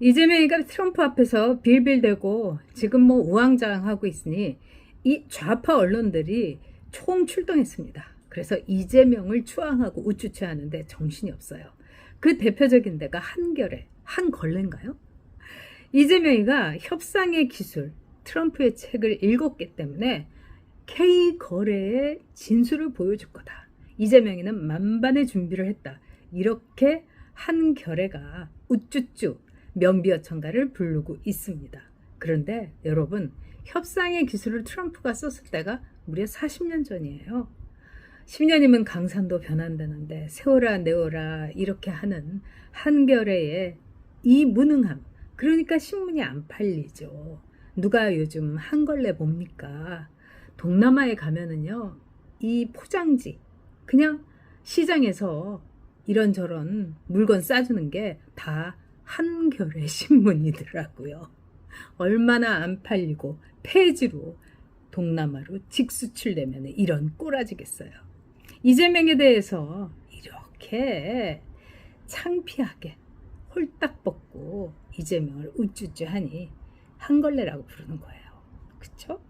이재명이가 트럼프 앞에서 빌빌대고 지금 뭐 우왕좌왕하고 있으니 이 좌파 언론들이 총 출동했습니다. 그래서 이재명을 추앙하고 우쭈쭈하는데 정신이 없어요. 그 대표적인 데가 한결에 한걸레인가요? 이재명이가 협상의 기술 트럼프의 책을 읽었기 때문에 K 거래의 진술을 보여줄 거다. 이재명이는 만반의 준비를 했다. 이렇게 한결애가 우쭈쭈 명비어천가를 부르고 있습니다. 그런데 여러분 협상의 기술을 트럼프가 썼을 때가 무려 40년 전이에요. 10년이면 강산도 변한다는데 세워라 내워라 이렇게 하는 한겨레의 이 무능함 그러니까 신문이 안 팔리죠. 누가 요즘 한걸레 봅니까? 동남아에 가면은요 이 포장지 그냥 시장에서 이런저런 물건 싸주는 게 다 한겨레 신문이더라고요. 얼마나 안 팔리고 폐지로 동남아로 직수출되면 이런 꼬라지겠어요. 이재명에 대해서 이렇게 창피하게 홀딱 벗고 이재명을 우쭈쭈하니 한걸레라고 부르는 거예요. 그쵸?